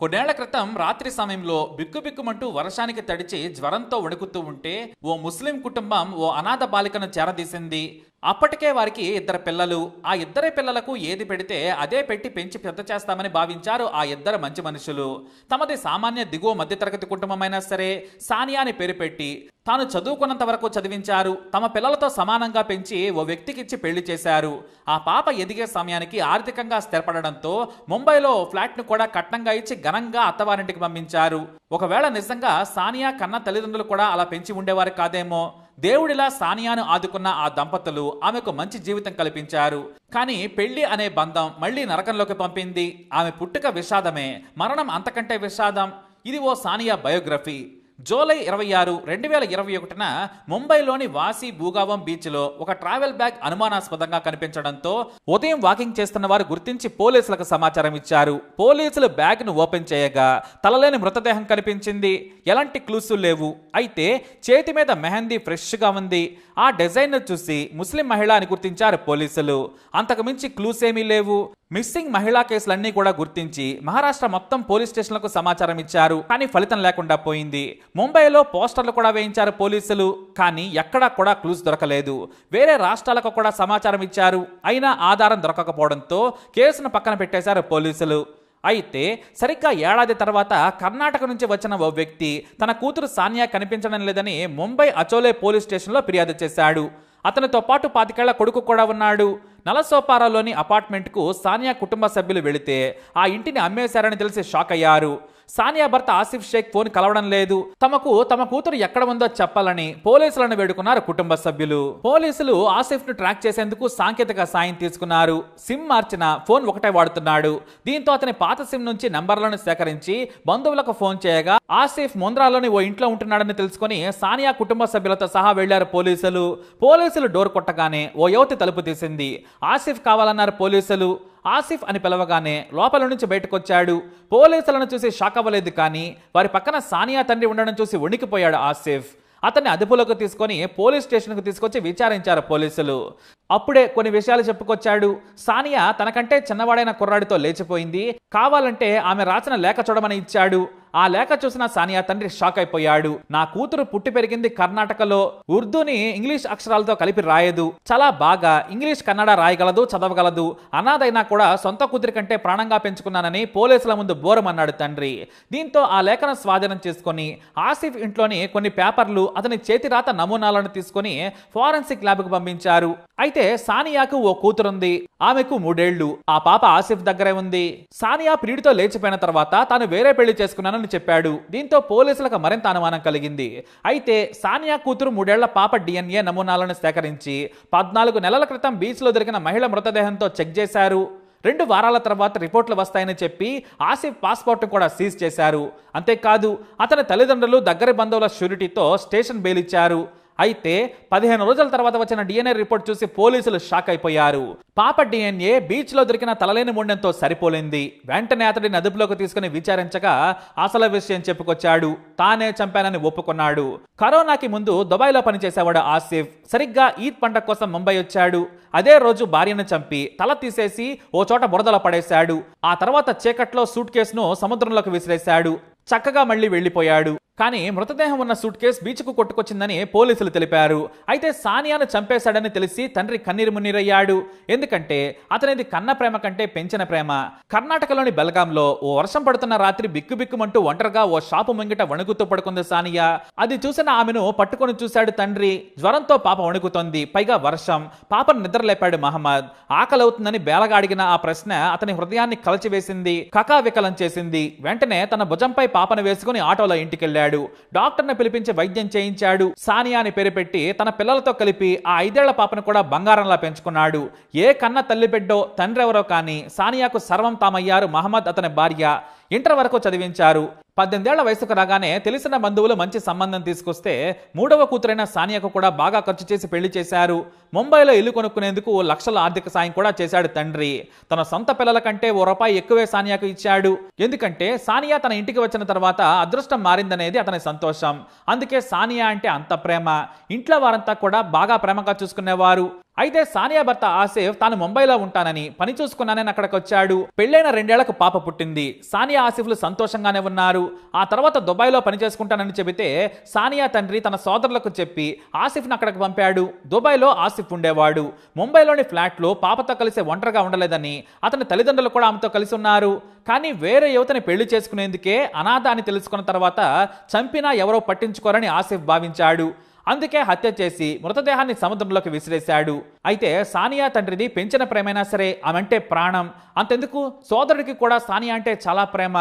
కొన్నేళ్ళ క్రితం రాత్రి సమయంలో బిక్కుబిక్కుమంటూ వర్షానికి తడిచి జ్వరంతో వణుకుతూ ఉంటే ఓ ముస్లిం కుటుంబం ఓ అనాథ బాలికను చేరదీసింది. అప్పటికే వారికి ఇద్దరు పిల్లలు ఆ ఇద్దరి పిల్లలకు ఏది పెడితే అదే పెట్టి పెంచి పెద్ద చేస్తామని భావించారు ఆ ఇద్దరు మంచి మనుషులు. తమది సామాన్య దిగువ మధ్యతరగతి కుటుంబమైనా సరే సానియా అని పేరు పెట్టి తాను చదువుకున్నంత వరకు చదివించారు. తమ పిల్లలతో సమానంగా పెంచి ఓ వ్యక్తికిచ్చి పెళ్ళి చేశారు. ఆ పాప ఎదిగే సమయానికి ఆర్థికంగా స్థిరపడడంతో ముంబైలో ఫ్లాట్ను కూడా కట్నంగా ఇచ్చి ఘనంగా అత్తవారింటికి పంపించారు. ఒకవేళ నిజంగా సానియా కన్న తల్లిదండ్రులు కూడా అలా పెంచి ఉండేవారు కాదేమో? దేవుడిలా సానియాను ఆదుకున్న ఆ దంపతులు ఆమెకు మంచి జీవితం కల్పించారు. కానీ పెళ్ళి అనే బంధం మళ్ళీ నరకంలోకి పంపింది. ఆమె పుట్టుక విషాదమే. మరణం అంతకంటే విషాదం. ఇది ఓ సానియా బయోగ్రఫీ. జూలై ఇరవై ఆరు రెండు వేల ఇరవై ఒకటిన ముంబైలోని వాసి భూగావం బీచ్లో ఒక ట్రావెల్ బ్యాగ్ అనుమానాస్పదంగా కనిపించడంతో ఉదయం వాకింగ్ చేస్తున్న వారు గుర్తించి పోలీసులకు సమాచారం ఇచ్చారు. పోలీసులు బ్యాగ్ను ఓపెన్ చేయగా తలలేని మృతదేహం కనిపించింది. ఎలాంటి క్లూస్ లేవు. అయితే చేతి మీద మెహందీ ఫ్రెష్గా ఉంది. ఆ డిజైన్ చూసి ముస్లిం మహిళ అని గుర్తించారు పోలీసులు. అంతకు మించి క్లూస్ ఏమీ లేవు. మిస్సింగ్ మహిళా కేసులన్నీ కూడా గుర్తించి మహారాష్ట్ర మొత్తం పోలీస్ స్టేషన్లకు సమాచారం ఇచ్చారు. కానీ ఫలితం లేకుండా పోయింది. ముంబైలో పోస్టర్లు కూడా వేయించారు పోలీసులు. కానీ ఎక్కడా కూడా క్లూస్ దొరకలేదు. వేరే రాష్ట్రాలకు కూడా సమాచారం ఇచ్చారు. అయినా ఆధారం దొరకకపోవడంతో కేసును పక్కన పెట్టేశారు పోలీసులు. అయితే సరిగ్గా ఏడాది తర్వాత కర్ణాటక నుంచి వచ్చిన ఓ వ్యక్తి తన కూతురు సానియా కనిపించడం లేదని ముంబై అచోలే పోలీస్ స్టేషన్లో ఫిర్యాదు చేశాడు. అతనితో పాటు పాతికేళ్ళ కొడుకు కూడా ఉన్నాడు. నలసోపారాలోని అపార్ట్మెంట్కు సానియా కుటుంబ సభ్యులు వెళితే ఆ ఇంటిని అమ్మేశారని తెలిసి షాక్ అయ్యారు. సానియా భర్త ఆసిఫ్ షేక్ ఫోన్ కలవడం లేదు. తమకు తమ కూతురు ఎక్కడ ఉందో చెప్పాలని పోలీసులను వేడుకున్నారు కుటుంబ సభ్యులు. పోలీసులు ఆసిఫ్ను ట్రాక్ చేసేందుకు సాంకేతిక సాయం తీసుకున్నారు. సిమ్ మార్చిన ఫోన్ ఒకటే వాడుతున్నాడు. దీంతో అతని పాత సిమ్ నుంచి నంబర్లను సేకరించి బంధువులకు ఫోన్ చేయగా ఆసిఫ్ ముంద్రాలోని ఓ ఇంట్లో ఉంటున్నాడని తెలుసుకుని సానియా కుటుంబ సభ్యులతో సహా వెళ్ళారు పోలీసులు. పోలీసులు డోర్ కొట్టగానే ఓ యువతి తలుపు తీసింది. ఆసిఫ్ కావాలన్నారు పోలీసులు. ఆసిఫ్ అని పిలవగానే లోపల నుంచి బయటకొచ్చాడు. పోలీసులను చూసి షాక్ అవ్వలేదు కానీ వారి పక్కన సానియా తండ్రి ఉండడం చూసి వణికిపోయాడు ఆసిఫ్. అతన్ని అదుపులోకి తీసుకొని పోలీస్ స్టేషన్కు తీసుకొచ్చి విచారించారు పోలీసులు. అప్పుడే కొన్ని విషయాలు చెప్పుకొచ్చాడు. సానియా తనకంటే చిన్నవాడైన కుర్రాడితో లేచిపోయింది. కావాలంటే ఆమె రాసిన లేఖ చూడమని ఇచ్చాడు. ఆ లేఖ చూసిన సానియా తండ్రి షాక్ అయిపోయాడు. నా కూతురు పుట్టి పెరిగింది కర్ణాటకలో. ఉర్దూని ఇంగ్లీష్ అక్షరాలతో కలిపి రాయదు. చాలా బాగా ఇంగ్లీష్ కన్నడ రాయగలదు చదవగలదు. అనాథైనా కూడా సొంత కూతురి కంటే ప్రాణంగా పెంచుకున్నానని పోలీసుల ముందు బోరమన్నాడు తండ్రి. దీంతో ఆ లేఖను స్వాధీనం చేసుకొని ఆసిఫ్ ఇంట్లోని కొన్ని పేపర్లు అతని చేతిరాత నమూనాలను తీసుకొని ఫారెన్సిక్ ల్యాబ్కు పంపించారు. అయితే సానియాకు ఓ కూతురుంది. ఆమెకు మూడేళ్ళు. ఆ పాప ఆసిఫ్ దగ్గరే ఉంది. సానియా ప్రియుడితో లేచిపోయిన తర్వాత తాను వేరే పెళ్ళి చేసుకున్నానని చెప్పాడు దీంతో పోలీసులకు మరింత అనుమానం కలిగింది. అయితే సానియా కూతురు మూడేళ్ళ పాప డిఎన్ఏ నమూనాలను సేకరించి పద్నాలుగు నెలల క్రితం బీచ్లో దొరికిన మహిళ మృతదేహంతో చెక్ చేశారు. రెండు వారాల తర్వాత రిపోర్ట్లు వస్తాయని చెప్పి ఆసిఫ్ పాస్పోర్ట్ కూడా సీజ్ చేశారు. అంతేకాదు అతని తల్లిదండ్రులు దగ్గర బంధువుల షూరిటీతో స్టేషన్ బెయిల్ ఇచ్చారు. అయితే పదిహేను రోజుల తర్వాత వచ్చిన డిఎన్ఏ రిపోర్ట్ చూసి పోలీసులు షాక్ అయిపోయారు. పాప డిఎన్ఏ బీచ్లో దొరికిన తలలేని ముండెంతో సరిపోలింది. వెంటనే అతడిని అదుపులోకి తీసుకుని విచారించగా అసలు విషయం చెప్పుకొచ్చాడు. తానే చంపానని ఒప్పుకున్నాడు. కరోనాకి ముందు దుబాయ్లో పనిచేసేవాడు ఆసిఫ్. సరిగ్గా ఈద్ పంట కోసం ముంబై వచ్చాడు. అదే రోజు భార్యను చంపి తల తీసేసి ఓ చోట బురదలో పడేశాడు. ఆ తర్వాత చీకట్లో సూట్ కేసును సముద్రంలోకి విసిరేశాడు. చక్కగా మళ్ళీ వెళ్ళిపోయాడు కానీ మృతదేహం ఉన్న సూట్ కేసు బీచ్కు కొట్టుకొచ్చిందని పోలీసులు తెలిపారు. అయితే సానియాను చంపేశాడని తెలిసి తండ్రి కన్నీరు మున్నీరయ్యాడు. ఎందుకంటే అతనిది కన్న ప్రేమ కంటే పెంచిన ప్రేమ. కర్ణాటకలోని బెల్గాంలో ఓ వర్షం పడుతున్న రాత్రి బిక్కుబిక్కుమంటూ ఒంటరిగా ఓ షాపు ముంగిట వణుకుతూ పడుకుంది సానియా. అది చూసిన ఆమెను పట్టుకొని చూశాడు తండ్రి. జ్వరంతో పాప వణుకుతోంది. పైగా వర్షం. పాపను నిద్రలేపాడు మహమ్మద్. ఆకలవుతుందని బేలగా అడిగిన ఆ ప్రశ్న అతని హృదయాన్ని కలచివేసింది కకావికలం చేసింది. వెంటనే తన భుజంపై పాపను వేసుకుని ఆటోలో ఇంటికెళ్ళాడు. చేశాడు డాక్టర్ను పిలిపించి వైద్యం చేయించాడు. సానియా అని పేరు పెట్టి తన పిల్లలతో కలిపి ఆ ఐదేళ్ళ పాపను కూడా బంగారంలా పెంచుకున్నాడు. ఏ కన్న తల్లి బిడ్డో తండ్రి ఎవరో కానీ సానియాకు సర్వం తామయ్యారు మహమ్మద్ అతని భార్య. ఇంటర్ వరకు చదివించారు. పద్దెనిమిదేళ్ళ వయసుకు రాగానే తెలిసిన బంధువులు మంచి సంబంధం తీసుకొస్తే మూడవ కూతురైన సానియాకు కూడా బాగా ఖర్చు చేసి పెళ్ళి చేశారు. ముంబైలో ఇల్లు కొనుక్కునేందుకు ఓ లక్షల ఆర్థిక సాయం కూడా చేశాడు తండ్రి. తన సొంత పిల్లల కంటే ఓ రూపాయి ఎక్కువే సానియాకు ఇచ్చాడు. ఎందుకంటే సానియా తన ఇంటికి వచ్చిన తర్వాత అదృష్టం మారిందనేది అతని సంతోషం. అందుకే సానియా అంటే అంత ప్రేమ. ఇంట్లో వారంతా కూడా బాగా ప్రేమగా చూసుకునేవారు. అయితే సానియా భర్త ఆసిఫ్ తాను ముంబైలో ఉంటానని పని చూసుకున్నానని అక్కడికి వచ్చాడు పెళ్ళైన రెండేళ్ళకు పాప పుట్టింది. సానియా ఆసిఫ్లు సంతోషంగానే ఉన్నారు. ఆ తర్వాత దుబాయ్లో పని చేసుకుంటానని చెబితే సానియా తండ్రి తన సోదరులకు చెప్పి ఆసిఫ్ను అక్కడికి పంపాడు. దుబాయ్లో ఆసిఫ్ ఉండేవాడు. ముంబైలోని ఫ్లాట్లో పాపతో కలిసి ఒంటరిగా ఉండలేదని అతని తల్లిదండ్రులు కూడా ఆమెతో కలిసి ఉన్నారు. కానీ వేరే యువతని పెళ్ళి చేసుకునేందుకే అనాథ అని తెలుసుకున్న తర్వాత చంపినా ఎవరో పట్టించుకోరని ఆసిఫ్ భావించాడు. అందుకే హత్య చేసి మృతదేహాన్ని సముద్రంలోకి విసిరేశాడు. అయితే సానియా తండ్రిది పెంచిన ప్రేమైనా సరే ఆమెంటే ప్రాణం. అంతెందుకు? సోదరుడికి కూడా సానియా అంటే చాలా ప్రేమ.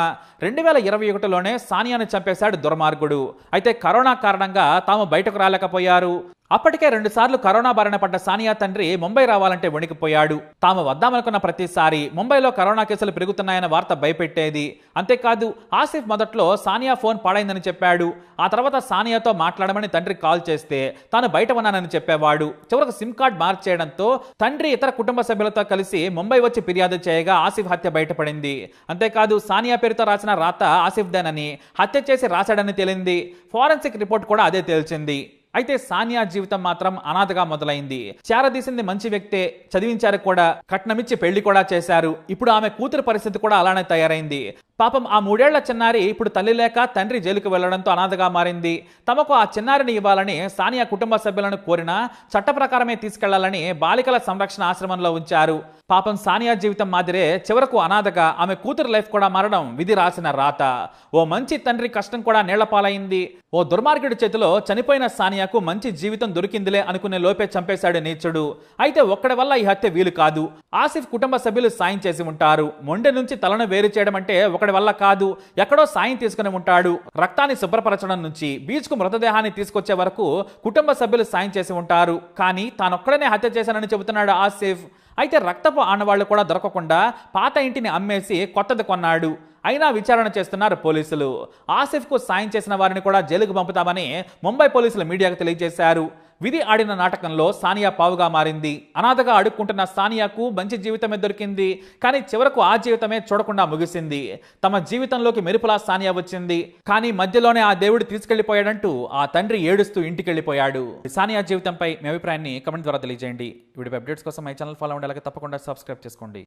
రెండు వేల ఇరవై ఒకటిలోనే సానియాను చంపేశాడు దుర్మార్గుడు. అయితే కరోనా కారణంగా తాము బయటకు రాలేకపోయారు. అప్పటికే రెండుసార్లు కరోనా బారిన పడ్డ సానియా తండ్రి ముంబై రావాలంటే వణికిపోయాడు. తాము వద్దామనుకున్న ప్రతిసారి ముంబైలో కరోనా కేసులు పెరుగుతున్నాయన్న వార్త భయపెట్టేది. అంతేకాదు ఆసిఫ్ మొదట్లో సానియా ఫోన్ పాడైందని చెప్పాడు. ఆ తర్వాత సానియాతో మాట్లాడమని తండ్రి కాల్ చేస్తే తాను బయట ఉన్నానని చెప్పేవాడు. చివరకు సిమ్ కార్డ్ మార్చేయడంతో తండ్రి ఇతర కుటుంబ సభ్యులతో కలిసి ముంబై వచ్చి ఫిర్యాదు చేయగా ఆసిఫ్ హత్య బయటపడింది. అంతేకాదు సానియా పేరుతో రాసిన రాత ఆసిఫ్దేనని హత్య చేసి రాశాడని తేలింది. ఫోరెన్సిక్ రిపోర్ట్ కూడా అదే తేల్చింది. అయితే సానియా జీవితం మాత్రం అనాథగా మొదలైంది. చేరదీసింది మంచి వ్యక్తే చదివించారు కూడా కట్నమిచ్చి పెళ్ళి కూడా చేశారు. ఇప్పుడు ఆమె కూతురు పరిస్థితి కూడా అలానే తయారైంది. పాపం ఆ మూడేళ్ళ చిన్నారి ఇప్పుడు తల్లి లేక తండ్రి జైలుకు వెళ్ళడంతో అనాథగా మారింది. తమకు ఆ చిన్నారిని ఇవ్వాలని సానియా కుటుంబ సభ్యులను కోరినా చట్ట ప్రకారమే తీసుకెళ్ళాలని బాలికల సంరక్షణ ఆశ్రమంలో ఉంచారు. పాపం సానియా జీవితం మాదిరే చివరకు అనాథగా ఆమె కూతురు లైఫ్ కూడా మారడం విధి రాసిన రాత. ఓ మంచి తండ్రి కష్టం కూడా నీళ్ళపాలైంది. ఓ దుర్మార్గుడి చేతిలో చనిపోయిన సానియాకు మంచి జీవితం దొరికిందిలే అనుకునే లోపే చంపేశాడు నీచుడు. అయితే ఒక్కడి వల్ల ఈ హత్య వీలు కాదు. ఆసిఫ్ కుటుంబ సభ్యులు సాయం చేసి ఉంటారు. మొండె నుంచి తలను వేరు చేయడం అంటే ఒకడి వల్ల కాదు. ఎక్కడో సాయం తీసుకుని ఉంటాడు. రక్తాన్ని శుభ్రపరచడం నుంచి బీచ్కు మృతదేహాన్ని తీసుకొచ్చే వరకు కుటుంబ సభ్యులు సాయం చేసి ఉంటారు. కానీ తానొక్కడనే హత్య చేశానని చెబుతున్నాడు ఆసిఫ్. అయితే రక్తపు ఆనవాళ్ళు కూడా దొరకకుండా పాత ఇంటిని అమ్మేసి కొత్తది కొన్నాడు. అయినా విచారణ చేస్తున్నారు పోలీసులు. ఆసిఫ్కు సాయం చేసిన వారిని కూడా జైలుకు పంపుతామని ముంబై పోలీసులు మీడియాకు తెలియజేశారు. విధి ఆడిన నాటకంలో సానియా పావుగా మారింది. అనాథగా అడుక్కుంటున్న సానియాకు మంచి జీవితమే దొరికింది. కానీ చివరకు ఆ జీవితమే చూడకుండా ముగిసింది. తమ జీవితంలోకి మెరుపులా సానియా వచ్చింది. కానీ మధ్యలోనే ఆ దేవుడు తీసుకెళ్ళిపోయాడంటూ ఆ తండ్రి ఏడుస్తూ ఇంటికెళ్ళిపోయాడు సానియా జీవితంపై మీ అభిప్రాయాన్ని కమెంట్ ద్వారా తెలియజేయండి. వీడియో అప్డేట్స్ కోసం మై ఛానల్ ఫాలో అలాగే తప్పకుండా సబ్స్క్రైబ్ చేసుకోండి.